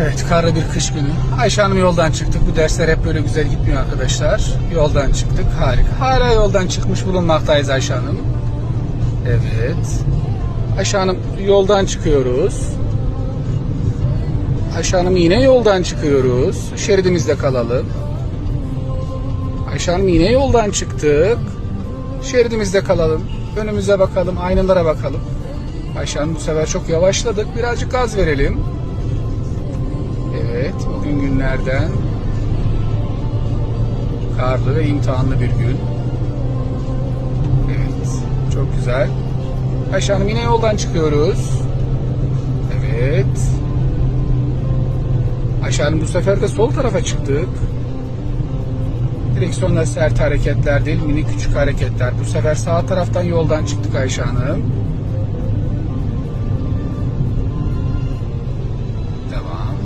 Evet, karlı bir kış günü. Ayşe Hanım yoldan çıktık. Bu dersler hep böyle güzel gitmiyor arkadaşlar. Yoldan çıktık. Harika. Hala yoldan çıkmış bulunmaktayız Ayşe Hanım. Evet. Ayşe Hanım yoldan çıkıyoruz. Ayşe Hanım yine yoldan çıkıyoruz. Şeridimizde kalalım. Ayşe Hanım yine yoldan çıktık. Şeridimizde kalalım. Önümüze bakalım, aynalara bakalım. Ayşe Hanım bu sefer çok yavaşladık. Birazcık gaz verelim. Günlerden karlı ve imtihanlı bir gün. Evet, çok güzel. Ayşe yine yoldan çıkıyoruz. Evet. Ayşe Hanım bu sefer de sol tarafa çıktık. Direksiyonda sert hareketler değil, mini küçük hareketler. Bu sefer sağ taraftan yoldan çıktık Ayşe Hanım.